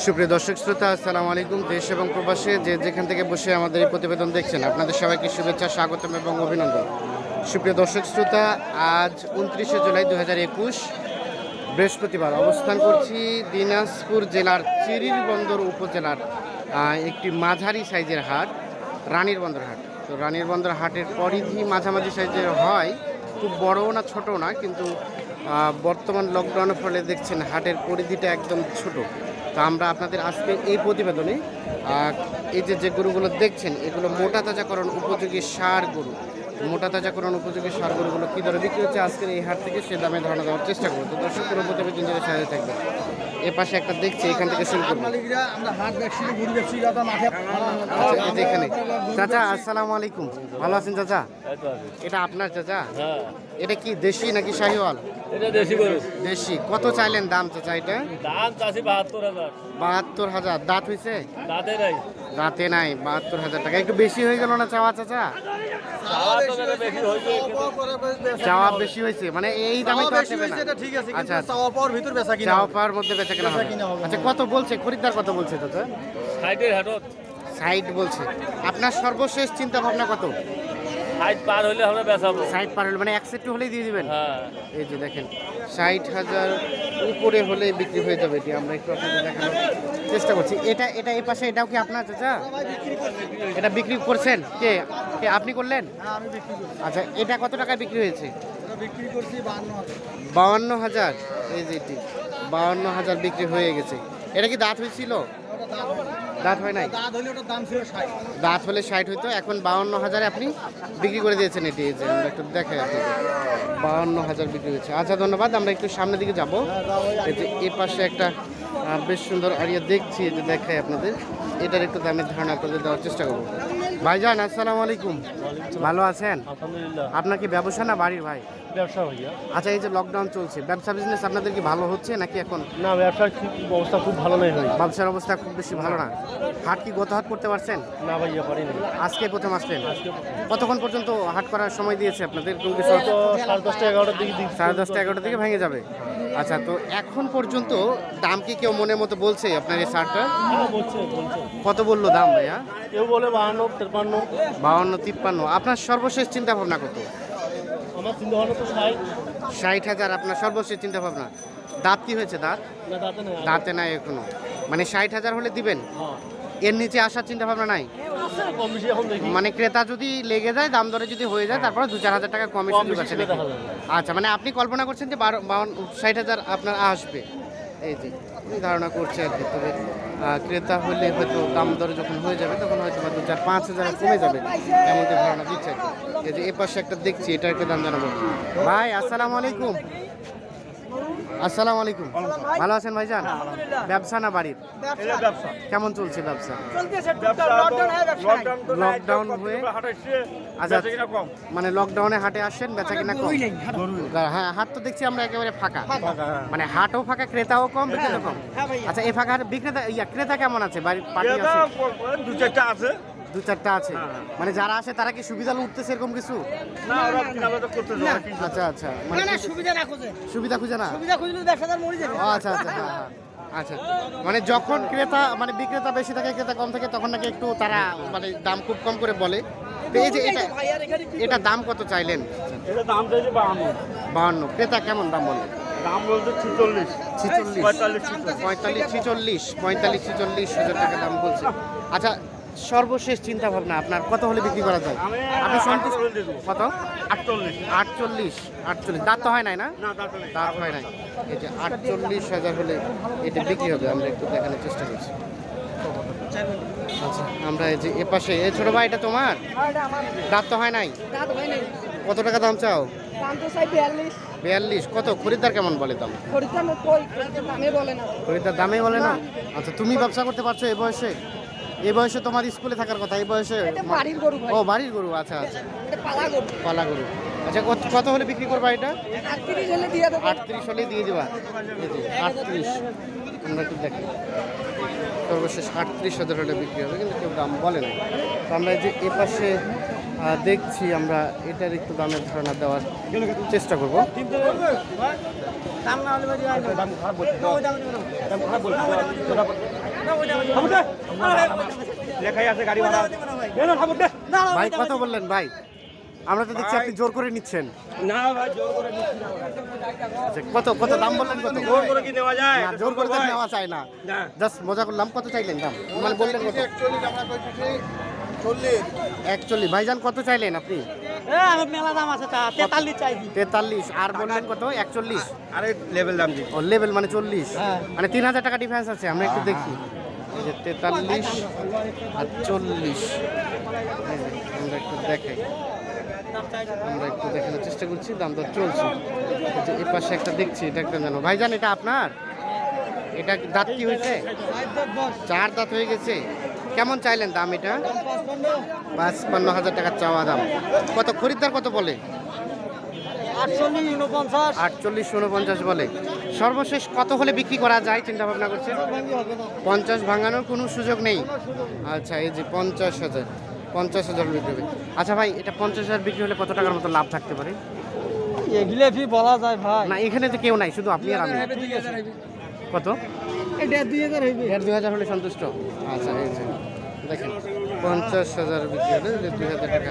সুপ্রিয় দর্শক শ্রোতা, আসসালামু আলাইকুম। দেশ এবং প্রবাসে যে যেখান থেকে বসে আমাদের এই প্রতিবেদন দেখছেন, আপনাদের সবাইকে শুভেচ্ছা, স্বাগতম এবং অভিনন্দন। সুপ্রিয় দর্শক শ্রোতা, আজ উনত্রিশে জুলাই দু হাজার একুশ, বৃহস্পতিবার অবস্থান করছি দিনাজপুর জেলার চিরির বন্দর উপজেলার একটি মাঝারি সাইজের হাট, রানীর বন্দর হাট। তো রানীর বন্দর হাটের পরিধি মাঝামাঝি সাইজের হয়, খুব বড়ও না, ছোটও না, কিন্তু বর্তমান লকডাউনের ফলে দেখছেন হাটের পরিধিটা একদম ছোট। তো আমরা আপনাদের আজকে এই প্রতিবেদনে এই যে যে গরুগুলো দেখছেন এগুলো মোটা তাজাকরণ উপযোগী সার গরু। মোটা তাজাকরণ উপযোগী সার গরুগুলো কী দরে বিক্রি হচ্ছে? আজকের এই হাট থেকে সে দামে ধারণা দেওয়ার চেষ্টা করব। তো দর্শক কোনো প্রতিবেদন জেনে সাথে থাকবে এ পাশে একটা দেখছি এখান থেকে শুরু করব। আচ্ছা যে এখানে। চাচা আসসালামু আলাইকুম। ভালো আছেন চাচা? এটা আপনার চাচা? হ্যাঁ। এটা কি দেশি নাকি শাহিওয়াল? এটা দেশি গরু। দেশি। কত চাইলেন দাম চাচা এটা? দাম চাষি বাহাত্তর হাজার। বাহাত্তর হাজার। দাঁত হয়েছে দাঁতে নাই। দাঁতে নাই বাহাত্তর হাজার টাকা। একটু বেশি হয়ে গেল না চাওয়া চাচা? চাওয়া বেশি হয়েছে। মানে এই দামে তো না। ঠিক আছে আচ্ছা চাওয়া পাওয়ার ভিতর বেচা কিনা চাওয়া পাওয়ার মধ্যে বেচা কেনা বেচা কিনা হবে। আচ্ছা কত বলছে? খরিদ্দার কত বলছে চাচা? সাইডের হাটত। সাইড বলছে। আপনার সর্বশেষ চিন্তা ভাবনা কত? সাইড পার হলে আমরা বেচাবো সাইড পার হলে মানে এক সেটটি হলেই দিয়ে দিবেন? হ্যাঁ। এই যে দেখেন ষাট হাজার উপরে হলে বিক্রি হয়ে যাবে এটি। আমরা একটু আপনাদের দেখানোর চেষ্টা করছি। এটা এটা এই পাশে এটাও কি আপনার চাচা? এটা বিক্রি করছেন? কে? কে আপনি করলেন? হ্যাঁ, আমি বিক্রি করি আচ্ছা এটা কত টাকায় বিক্রি হয়েছে? এটা বিক্রি করছি বান্ন হাজার। বাউান্ন হাজার। এই যে এটি বাউান্ন হাজার বিক্রি হয়ে গেছে। এটা কি দাঁত হয়েছিল? দাঁত হয় নাই? দাঁত হলে ওটার দাম ছিল ষাট। দাঁত হলে ষাট হইতো এখন বাউান্ন হাজারে আপনি বিক্রি করে দিয়েছেন এটি যে আমরা একটু দেখাই আপনাকে বাউান্ন হাজার বিক্রি হয়েছে। আচ্ছা ধন্যবাদ আমরা একটু সামনের দিকে যাব। এই যে পাশে একটা বেশ সুন্দর আরিয়া দেখছি এই যে দেখাই আপনাদের। এটার একটু দামের ধারণা আপনাদের দেওয়ার চেষ্টা করব। ভাইজান আসসালামু আলাইকুম। ভালো আছেন? আপনার কি ব্যবসা না বাড়ির ভাই? ব্যবসা ভাইয়া আচ্ছা এই যে লকডাউন চলছে ব্যবসা বিজনেস আপনাদের কি ভালো হচ্ছে নাকি এখন? না ব্যবসার অবস্থা খুব ভালো নেই ভাই। ব্যবসার অবস্থা খুব বেশি ভালো না। হাট কি গত হাট করতে পারছেন? না ভাইয়া পারিনি আজকে প্রথম আসলেন? কতক্ষণ পর্যন্ত হাট করার সময় দিয়েছে আপনাদের? সাড়ে দশটা এগারোটার দিকে সাড়ে দশটা এগারোটা থেকে ভেঙে যাবে। আচ্ছা তো এখন পর্যন্ত দাম কি কেউ মনের মতো বলছে আপনার এই শার্টটা হ্যাঁ কত বলল দাম ভাইয়া? কেউ বলে বাহান্ন তেপান্ন বাউন্ন তিপ্পান্ন। আপনার সর্বশেষ চিন্তা ভাবনা কত? আমার চিন্তা ভাবনা তো ষাট ষাট হাজার আপনার সর্বশেষ চিন্তা ভাবনা। দাঁত কি হয়েছে দাঁত? দাঁতে নাই এখনও। মানে ষাট হাজার হলে দিবেন? হ্যাঁ। এর নিচে আসার চিন্তা ভাবনা নাই? মানে ক্রেতা যদি লেগে যায় দাম দরে যদি হয়ে যায় তারপরে দু চার হাজার টাকা কমিশন কম বেশি আছে আচ্ছা মানে আপনি কল্পনা করছেন যে বারো বাউন্ন ষাট হাজার আপনার আসবে। এই যে ধারণা করছে আর কি। তবে ক্রেতা হলে হয়তো দাম দর যখন হয়ে যাবে, তখন হয়তো বা দু চার পাঁচ হাজার কমে যাবে, এমনটি ধারণা দিচ্ছে আর কি। এ পাশে একটা দেখছি, এটা একটা দাম জানাব। ভাই, আসসালামু আলাইকুম। আসসালামু আলাইকুম। ভালো আছেন ভাইজান? ব্যবসা না বাড়ির? কেমন চলছে ব্যবসা? লকডাউন হয়ে হয়ে আচ্ছা। মানে লকডাউনে হাটে আসছেন বেচা কিনা কম? হ্যাঁ হাট তো দেখছি আমরা একেবারে ফাঁকা। মানে হাটও ফাঁকা ক্রেতাও কম বিক্রেতা কম। হ্যাঁ আচ্ছা এই ফাঁকা হাটে বিক্রেতা ইয়া ক্রেতা কেমন আছে? বাড়ির পার্টি আছে? দু চারটা আছে। দু চারটা আছে। হ্যাঁ, মানে যারা আসে তারা কি সুবিধা উঠতেছে এরকম কিছু? না ওরা। আচ্ছা আচ্ছা। মানে না সুবিধা না খোঁজে। সুবিধা খুঁজে না? সুবিধা খুঁজলে ব্যবসাদার মরে যাবে। ও আচ্ছা আচ্ছা হ্যাঁ, হ্যাঁ। আচ্ছা। মানে যখন ক্রেতা মানে বিক্রেতা বেশি থাকে ক্রেতা কম থাকে তখন নাকি একটু তারা মানে দাম খুব কম করে বলে। এই যে এটা দাম কত চাইলেন? এটা দাম চাইছে বাহান্ন। বাহান্ন। ক্রেতা কেমন দাম বলে? দাম ছিচল্লিশ। পঁয়তাল্লিশ ছিচল্লিশ। পঁয়তাল্লিশ ছিচল্লিশ পঁয়তাল্লিশ ছিচল্লিশ হাজার টাকা দাম বলছে। আচ্ছা সর্বশেষ চিন্তা ভাবনা আপনার কত হলে বিক্রি করা যায়? আমি আপনি সন্তুষ্ট। কত? আটচল্লিশ। আটচল্লিশ আটচল্লিশ। দাঁত তো হয় নাই না? না তাতে নেই। দাঁত হয় নাই। এই যে আটচল্লিশ হাজার হলে এটা বিক্রি হবে আমরা একটু দেখানোর চেষ্টা করছি। আচ্ছা আমরা এই যে এ পাশে এই ছোট ভাই এটা তোমার? দাঁত তো হয় নাই? দাঁত হয় নাই। কত টাকা দাম চাও? দাম তো চাই বিয়াল্লিশ। কত? খরিদ্দার কেমন বলে দাম? খরিদ্দার কই দামে বলে না। খরিদ্দার দামে বলে না। আচ্ছা তুমি ব্যবসা করতে পারছ এই বয়সে? এই বয়সে তোমার স্কুলে থাকার কথা? এই বয়সে বাড়ির গরু ও বাড়ির গরু আচ্ছা আচ্ছা। পালা গরু। পালা গরু। আচ্ছা কত কত হলে বিক্রি করবা এটা? আটত্রিশ হলে দিয়ে দেবো। আটত্রিশ হলে দিয়ে দেবা। আটত্রিশ। আমরা একটু দেখি। সর্বশেষ আটত্রিশ হাজার হলে বিক্রি হবে কিন্তু কেউ দাম বলে না। তো আমরা যে এ পাশে দেখছি আমরা এটার একটু দামের ধারণা দেওয়ার চেষ্টা করব। দাম না হলে ভাই লেখাই আছে গাড়ি ভাড়া। কত বললেন ভাই। আমরা তো দেখছি আপনি জোর করে নিচ্ছেন। না ভাই জোর করে নিচ্ছি আচ্ছা, কত কত দাম বললেন কত? জোর করে কি নেওয়া যায়? না জোর করে তো নেওয়া চায় না। না। জাস্ট মজা করলাম কত চাইলেন দাম? মানে বললেন কত? একচল্লিশ ভাইজান কত চাইলেন আপনি? মেলা দাম আছে তেতাল্লিশ চাইছি তেতাল্লিশ আর বললেন কত একচল্লিশ আরে লেভেল দাম ও লেভেল মানে চল্লিশ হ্যাঁ। মানে তিন হাজার টাকা ডিফারেন্স আছে আমরা একটু দেখি এই যে তেতাল্লিশ আর চল্লিশ আমরা একটু দেখাই আমরা একটু দেখানোর চেষ্টা করছি দাম দর চলছে এই যে এ পাশে একটা দেখছি এটা একটা জানো ভাইজান এটা আপনার এটা দাঁত কি হয়েছে চার দাঁত হয়ে গেছে কেমন চাইলেন দাম এটা? পাঁচপান্ন হাজার টাকা চাওয়া দাম। কত খরিদ্দার কত বলে? আটচল্লিশ উনপঞ্চাশ বলে। সর্বশেষ কত হলে বিক্রি করা যায় চিন্তা ভাবনা করছেন? পঞ্চাশ ভাঙানোর কোনো সুযোগ নেই? আচ্ছা এই যে পঞ্চাশ হাজার। পঞ্চাশ হাজার বিক্রি হবে। আচ্ছা ভাই এটা পঞ্চাশ হাজার বিক্রি হলে কত টাকার মতো লাভ থাকতে পারে? এগুলো বলা যায় ভাই। না এখানে তো কেউ নাই শুধু আপনি আর আমি। কত? এটা দুই হাজার হলে সন্তুষ্ট। আচ্ছা এই যে দেখেন পঞ্চাশ হাজার বিক্রি হলে যে দুই হাজার টাকা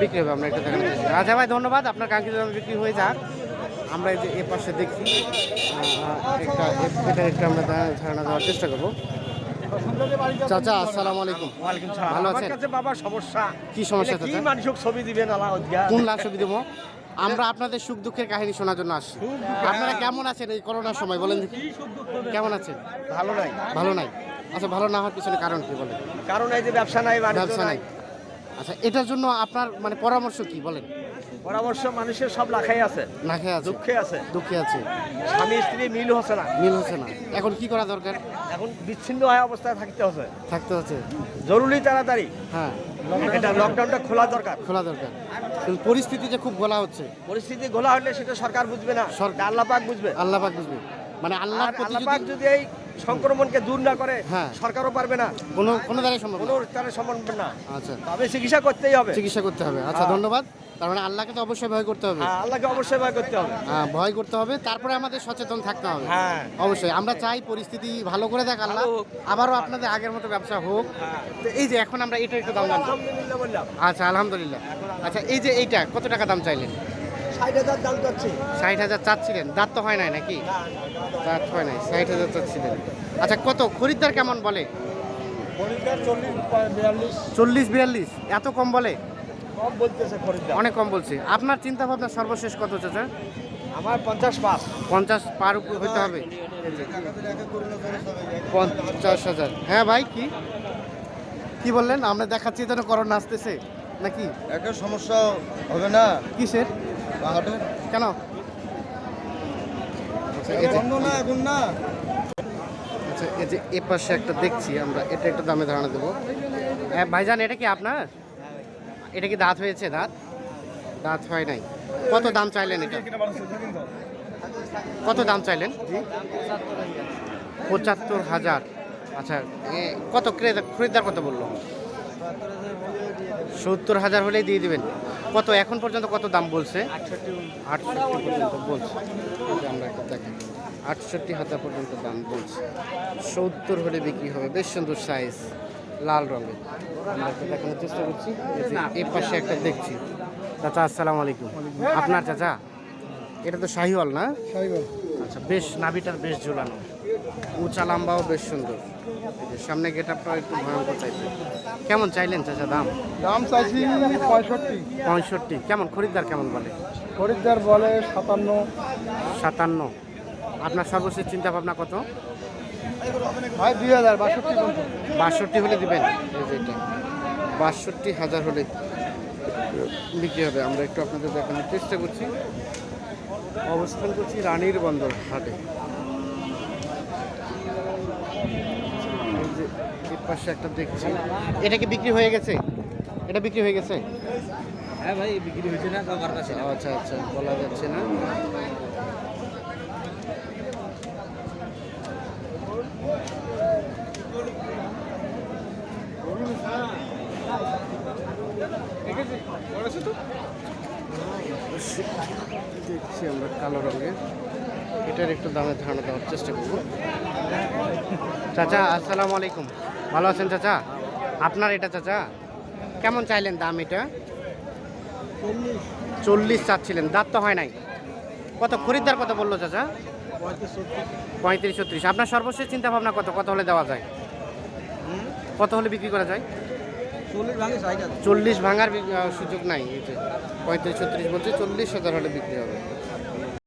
বিক্রি হবে আমরা একটা চেষ্টা করি। আচ্ছা ভাই ধন্যবাদ। আপনার কাঙ্ক্ষিত দামে বিক্রি হয়ে যাক। আমরা এই যে এ পাশে দেখি একটা এটা একটু আমরা ধারণা দেওয়ার চেষ্টা করব। চাচা আসসালামু আলাইকুম। ওয়ালাইকুম সালাম। ভালো আছেন? সমস্যা। কি সমস্যা কি চাচা? মানুষক ছবি দিবেন আলা কোন ছবি দেবো? আমরা আপনাদের সুখ দুঃখের কাহিনী শোনার জন্য আসছি। আপনারা কেমন আছেন এই করোনার সময় বলেন কেমন আছেন? ভালো নাই। ভালো নাই? আচ্ছা ভালো না হওয়ার পিছনে কারণ কি বলেন? কারণ এই যে ব্যবসা নাই ব্যবসা নাই। আচ্ছা এটার জন্য আপনার মানে পরামর্শ কি বলেন? পরামর্শ মানুষের সব লাখাই আছে। খেয়ে আছে? দুঃখে আছে। দুঃখে আছে। স্বামী স্ত্রী মিল হচ্ছে না। মিল হচ্ছে না। এখন কি করা দরকার? এখন বিচ্ছিন্ন হয়ে অবস্থায় থাকতে হচ্ছে। থাকতে হচ্ছে। জরুরি তাড়াতাড়ি। হ্যাঁ। এটা লকডাউনটা খোলা দরকার। খোলা দরকার। পরিস্থিতি যে খুব গোলা হচ্ছে। পরিস্থিতি গোলা হলে সেটা সরকার বুঝবে না সরকার- আল্লাহ পাক বুঝবে। আল্লাহ পাক বুঝবে। মানে আল্লাহ যদি পাক যদি এই সংক্রমণকে দূর না করে হ্যাঁ। সরকারও পারবে না। কোনো কোনো দ্বারাই সম্ভব কোনো দ্বারাই সম্ভব না। আচ্ছা। তবে চিকিৎসা করতেই হবে। চিকিৎসা করতে হবে। আচ্ছা। ধন্যবাদ। তার মানে আল্লাহকে তো অবশ্যই ভয় করতে হবে। হ্যাঁ, আল্লাহকে অবশ্যই ভয় করতে হবে। হ্যাঁ ভয় করতে হবে তারপরে আমাদের সচেতন থাকতে হবে। হ্যাঁ। অবশ্যই আমরা চাই পরিস্থিতি ভালো করে দেখ আল্লাহ আবারও আপনাদের আগের মতো ব্যবসা হোক। হ্যাঁ। তো এই যে এখন আমরা এটা একটু দাম বললাম। আচ্ছা আলহামদুলিল্লাহ। আচ্ছা এই যে এইটা কত টাকা দাম চাইলেন? ষাট হাজার চাচ্ছিলেন দাঁত তো হয় নাই নাকি? দাঁত হয় নাই ষাট হাজার চাচ্ছিলেন। আচ্ছা কত? খরিদ্দার কেমন বলে? চল্লিশ বিয়াল্লিশ এত কম বলে? কম বলতেছে খরিদ্দার। অনেক কম বলছে। আপনার চিন্তা ভাবনা সর্বশেষ কত চাচা? আমার পঞ্চাশ পাঁচ পঞ্চাশ পার হইতে হবে? পঞ্চাশ হাজার। হ্যাঁ ভাই কি? কি বললেন? আমরা দেখাচ্ছি যেন করোনা আসতেছে নাকি? একটা সমস্যা হবে না। কিসের? কেন? এখন না। আচ্ছা এই যে এ পাশে একটা দেখছি আমরা এটা একটা দামে ধারণা দেবো। হ্যাঁ ভাইজান এটা কি আপনার? এটা কি দাঁত হয়েছে? দাঁত? দাঁত হয় নাই। কত দাম চাইলেন এটা? কত দাম চাইলেন? পঁচাত্তর হাজার। আচ্ছা কত ক্রেতা খরিদ্দার কত বলল? সত্তর হাজার হলেই দিয়ে দিবেন। কত এখন পর্যন্ত কত দাম বলছে? আটষট্টি পর্যন্ত বলছে। আমরা একটা দেখি। আটষট্টি হাজার পর্যন্ত দাম বলছে। সত্তর হলে বিক্রি হবে। বেশ সুন্দর সাইজ লাল রঙের। আমরা দেখানোর চেষ্টা করছি। এই যে এ পাশে একটা দেখছি। চাচা আসসালামু আলাইকুম। আপনার চাচা? এটা তো শাহিওয়াল না? আচ্ছা বেশ নাভিটার বেশ ঝুলানো। উঁচা লাম্বাও বেশ সুন্দর। সামনে গেট আপটা একটু ভয়ঙ্কর টাইপের কেমন চাইলেন চাচা দাম? দাম চাইছি পঁয়ষট্টি। পঁয়ষট্টি। কেমন? খরিদ্দার কেমন বলে? খরিদ্দার বলে সাতান্ন। সাতান্ন। আপনার সর্বশেষ চিন্তা ভাবনা কত? ভাই দুই হাজার বাষট্টি বাষট্টি হলে দিবেন। এই যে বাষট্টি হাজার হলে বিক্রি হবে। আমরা একটু আপনাদের দেখানোর চেষ্টা করছি। অবস্থান করছি রানীর বন্দর হাটে। এই এর পাশে একটা দেখছি। এটা কি বিক্রি হয়ে গেছে? এটা বিক্রি হয়ে গেছে? হ্যাঁ ভাই বিক্রি হয়েছে না। আচ্ছা আচ্ছা বলা যাচ্ছে না। দেখছি আমরা কালো রঙের। এটার একটু দামের ধারণা দেওয়ার চেষ্টা করব। চাচা, আসসালামু আলাইকুম। ভালো আছেন চাচা? আপনার এটা চাচা? কেমন চাইলেন দাম এটা? চল্লিশ চাচ্ছিলেন, দাঁত তো হয় নাই। কত খরিদ্দার কত বলল চাচা? পঁয়ত্রিশ ছত্রিশ। আপনার সর্বশেষ চিন্তা ভাবনা কত? কত হলে দেওয়া যায়? কত হলে বিক্রি করা যায়? চল্লিশ ভাঙার সুযোগ নাই পঁয়ত্রিশ ছত্রিশ বলছে চল্লিশ হাজার হলে বিক্রি হবে।